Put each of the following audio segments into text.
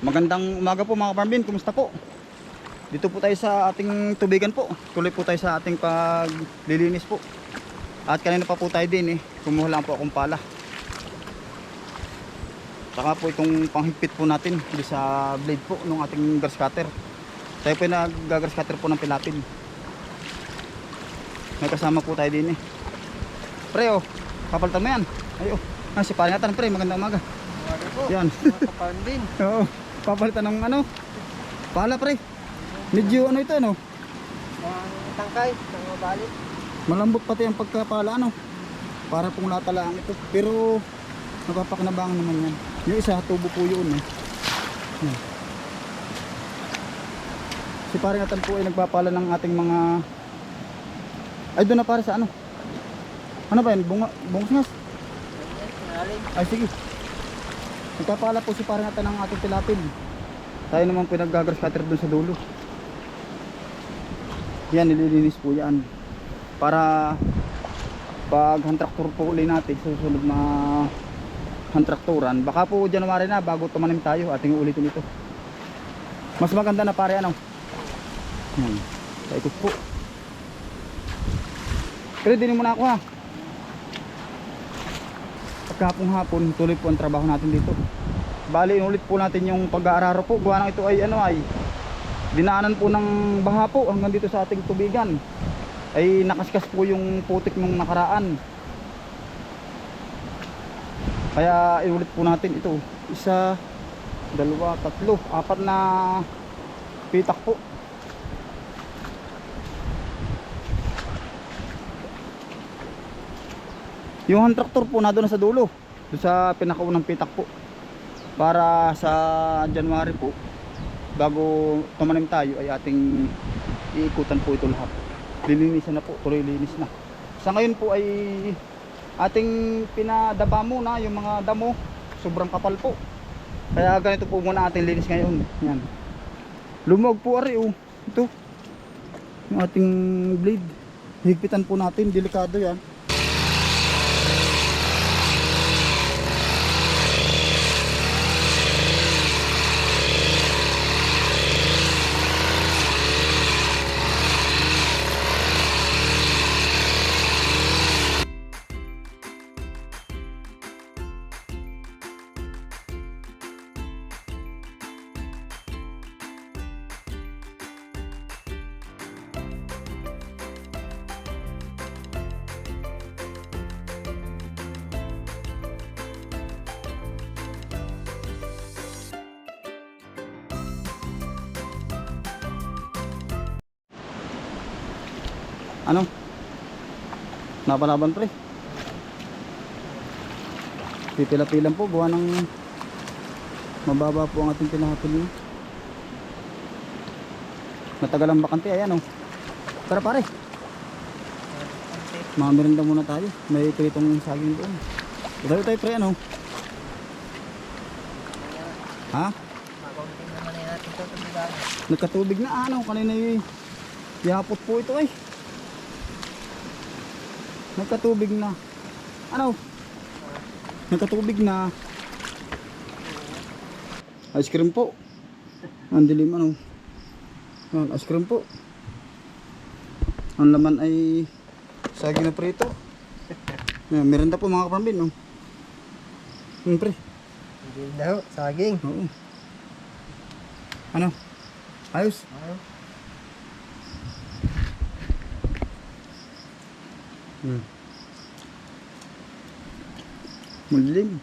Magandang umaga po mga farmbin, kumusta po? Dito po tayo sa ating tubigan po. Tuloy po tayo sa ating paglilinis po. At kanina pa po tayo din eh. Kumuha lang po akong pala. Saka po itong panghigpit po natin di sa blade po ng ating grass cutter. Tayo po nag-grass cutter po ng pilapin. May kasama po tayo din eh. Pre oh, papalitan mo yan. Ayo. Ah, si Paringatan pre, magandang umaga. Umaga po. Yan. Kaparm din. Oo, papalitan ng ano? Pala pre. Medyo ano ito ano? Mga tangkay, mga balik. Malambot pati ang pagkapala ano? Para pong latalaan ito. Pero napapakinabangan naman yan. Yung isa tubo po yun eh. Yan. Si Paringatan po ay nagpapala ng ating mga ay doon na para sa ano? Ano ba yan? Bunga, bungas? Ay sige. Nagpapala po si Paringatan ng ating tilapin. Tayo naman pinag-grass cutter doon sa dulo. Yan, nililinis po yan. Para pag hand tractor po uli natin sa susunod na hand tractoran, baka po January na bago tumanim tayo, ating ulitin ito. Mas maganda na pare ano. Yan. Paikot po. Pero din mo na ako ha. Pagkapong hapon, tuloy po ang trabaho natin dito. Bali, inulit po natin yung pag-aararo po. Gawa ito ay ano ay dinaanan po ng baha po hanggang dito sa ating tubigan. Ay nakaskas po yung putik nung nakaraan. Kaya inulit po natin ito. Isa, dalawa, tatlo, apat na pitak po. Yung hand tractor po na doon sa dulo. Doon sa pinakaunang pitak po. Para sa January po, bago tumanim tayo ay ating iikutan po ito lahat. Lilinisan na po, tuloy linis na. Sa ngayon po ay ating pinadaba muna yung mga damo. Sobrang kapal po. Kaya ganito po muna ating linis ngayon. Yan. Lumog po ari oh. Ito. Yung ating blade. Higpitan po natin, delikado yan. Ano? Napalaban pre. Pipila-pilan po gawa ng mababa po ang ating pinahapil. Matagal ang bakante ayan oh. Tara pare. Mga merinda muna tayo. May pritong saging doon. Ito tayo pre ano? Ha? Nagkatubig na ano kanina yung yapot po ito eh. Nagkatubig na. Ano? Nagkatubig na. Ice cream po. Ang dilim ano. Yan, ice cream po. Ang laman ay saging na prito. Yan, merenda po mga kapambin. No? Hmm, pre. Hindi na ho. Saging. Oo. Ano? Ayos. Ano? Hmm. Mulim.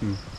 Hmm.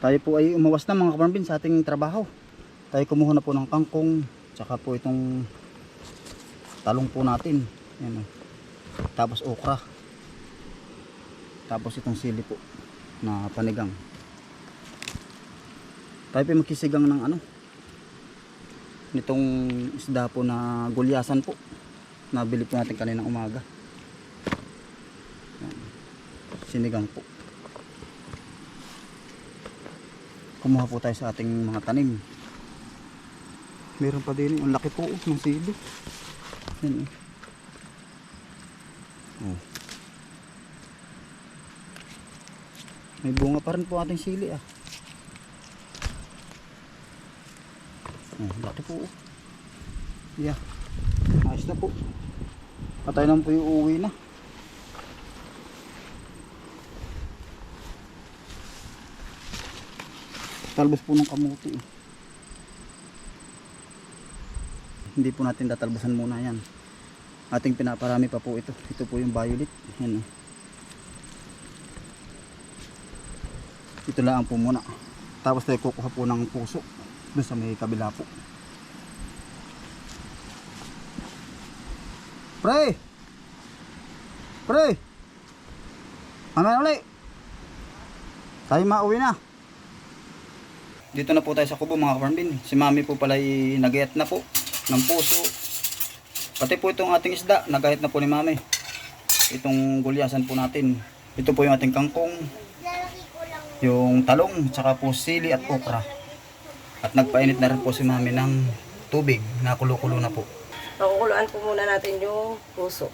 Tayo po ay umawas na mga kaparambin sa ating trabaho. Tayo kumuha na po ng kangkong. Tsaka po itong talong po natin. Yan, oh. Tapos okra. Tapos itong sili po na panigang. Tayo po magkisigang ng ano. Nitong isda po na gulyasan po. Nabili po natin kaninang umaga. Sinigang po. Kumuha po tayo sa ating mga tanim. Meron pa din, ang laki po oh, ng sili. Yan oh. Oh. May bunga pa rin po ating sili ah. Oh, laki po. oh. Yeah. Ayos na po. Patay naman po yung uwi na. Talbos po ng kamuti. eh. Hindi po natin tatalbosan muna yan. Ating pinaparami pa po ito. Ito po yung violet. Yan. oh. Ito lang po muna. Tapos tayo kukuha po ng puso. Doon sa may kabila po. Pre! Pre! Ano na ulit? Tayo mauwi na. Dito na po tayo sa kubo mga kaparambin. Si mami po pala ay nagayat na po ng puso. Pati po itong ating isda, nagayat na po ni mami. Itong gulyasan po natin. Ito po yung ating kangkong. Yung talong, tsaka po sili at okra. At nagpainit na rin po si mami ng tubig na kulo-kulo na po. Pakukuluan po muna natin yung puso.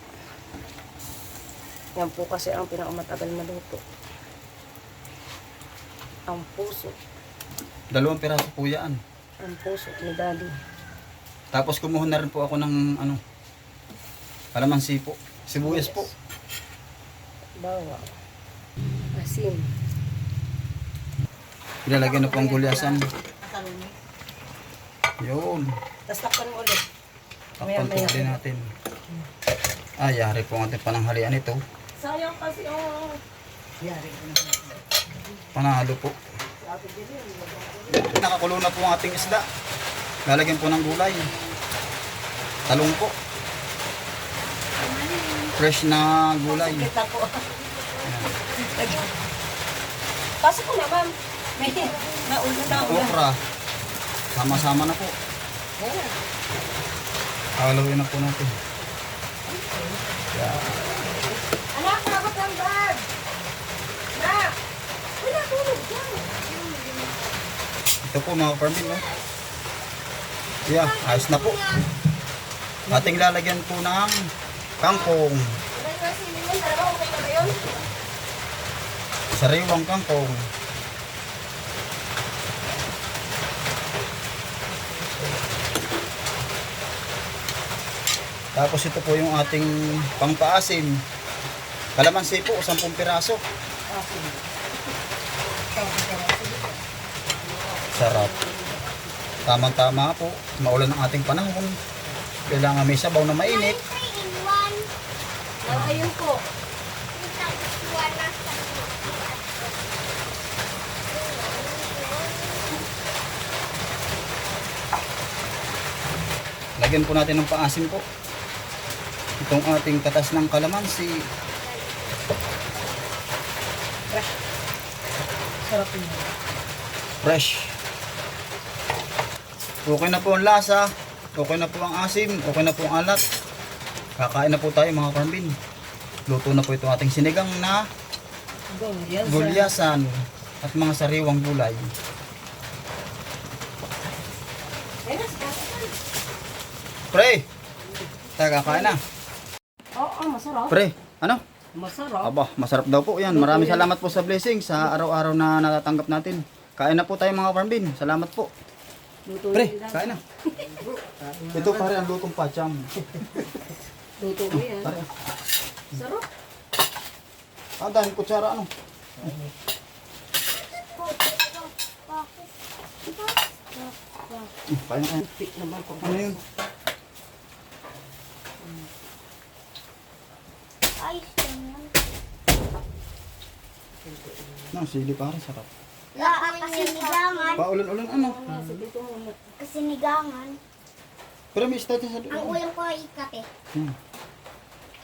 Yan po kasi ang pinakamatagal maluto. Ang puso. Dalawang piraso po yan. Ang puso ni Daddy. Tapos kumuha na rin po ako ng ano, kalamansi po. Sibuyas po. Bawa. Asin. Ilalagay na po ang gulyasan. Yun. Tapos takpan mo ulit. Takpan po din natin. Ay, yari po ang ating pananghalian ito. Sayang kasi oh. Panalo po. Nakakulo na po ang ating isda. Lalagyan po ng gulay. Talong po. Fresh na gulay. Pasok ko na ma'am. May nauna na. Okra. Sama-sama na po. Halawin na po natin. Yeah. Anak, dapat ang bag. Anak. Wala tulog dyan. Ito po mga farming, no? Yeah, ayos na po. Ating lalagyan po ng kangkong. Sariwang kangkong. Tapos ito po yung ating pangpaasim. Kalamansi po, 10 piraso. Sarap. Tamang-tama po. Maulan ang ating panahon. Kailangan may sabaw na mainit. Ah, ayun po. Lagyan po natin ng paasim po. Itong ating katas ng kalamansi. Sarap yun. Fresh. Okay na po ang lasa. Okay na po ang asim. Okay na po ang alat. Kakain na po tayo mga karmbin. Luto na po itong ating sinigang na Gulyasan. gulyasan at mga sariwang gulay. Pre! Tayo kakain na. Oo, masarap. Pre, ano? Masarap. Aba, masarap daw po yan. Maraming salamat po sa blessing sa araw-araw na natatanggap natin. Kain na po tayo mga farmbin. Salamat po. Luto Pre, kain na. Ito pare ang lutong pacham. Luto mo yan. Pare, Sarap. ah, dahil kutsara ano? Kain na kain. Naman ko. Ano yun? Lang yan. No, sili pare, sarap. Kasinigangan. Paulan-ulan ano? Kasinigangan. Pero may start sa Ang ulam ko ay ikate. Hmm.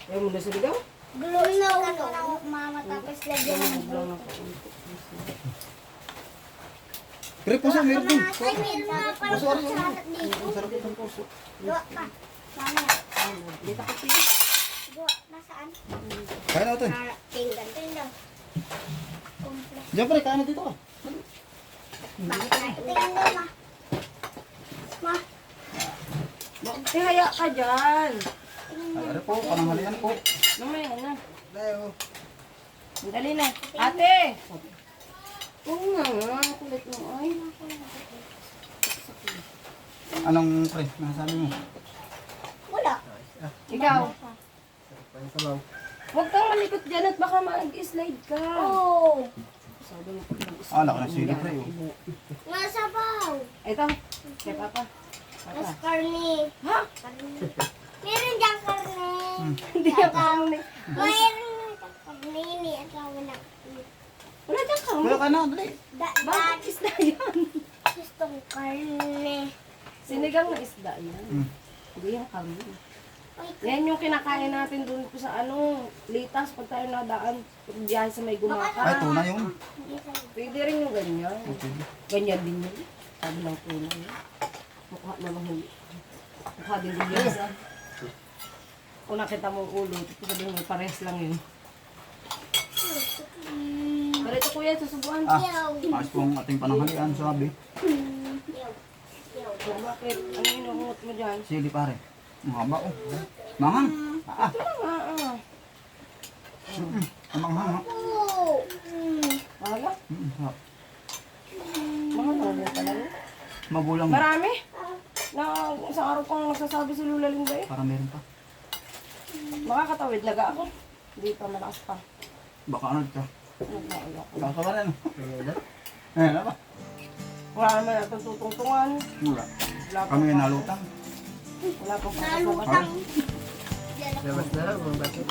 Ayaw mo na siligaw? Glory na ulo ng mama tapos lagyan ng bulo. Pero puso meron din. Ay, meron pala Puso sa ano? salat dito. Ang sarap ng puso. Gawa pa. Mamaya. Dito ko siya. Gawa. Nasaan? Kaya natin. Ah, Tinggan. Diyan pare, kaya na dito ka. Tingnan daw ma. Ma. Tihaya ka dyan. Ay, ano po, pananghalian po. Mamaya na. Dayo. Dali na. Ate! Oo nga nga. Kulit mo. Ay. Anong pre, nasabi mo? Wala. Ikaw. Pang sabaw. Huwag kang malikot dyan at baka mag-slide ka. Oh. Sabi mo ko lang Ah, laki ng sili, pre, oh. Masabaw. Ito. Kay Papa. Mas Papa. karne. Ha? Karne. Meron diyang karne. Hindi ako kami. Mayroon diyang karne ni at wala. Wala dyan kami. Wala ka na, dali. Da, da, Bakit isda yan? gustong karne. Sinigang na isda yan. Hmm. Hindi yan kami. Yan yung kinakain natin doon po sa ano, litas pag tayo nadaan, pag biyahe sa may Ay, gumaka. tuna yun. Pwede rin yung ganyan. Okay. Ganyan din yun. Sabi ng tuna yun. Mukha na mahuli. Mukha din din yan sa... Kung nakita mo ulo, sabi mo pares lang yun. Pero ito kuya, susubuan. Ah, Yaw. ayos po ang ating pananghalian, sabi. Bakit? Ano yung nakungot mo dyan? Sili pare. Ang haba, oh. Manghang. Ah. Ito lang. Mm, Ang manghang, ha? Oh. Mm. Wala. Mm, sarap. Mga nakungot pala yun. Magulang. Marami? Na isang araw kong nagsasabi si Lula Linda eh. Para meron pa. Makakatawid naga ako. Hindi pa malakas pa. Baka ano ka. Nagmaulo ako. Baka ka rin. Na? Eh, ano ba? Wala naman natin tutungtungan. Wala. Wala pa Kami nalutang. Wala pa Nalutang. Labas na lang mga bakit.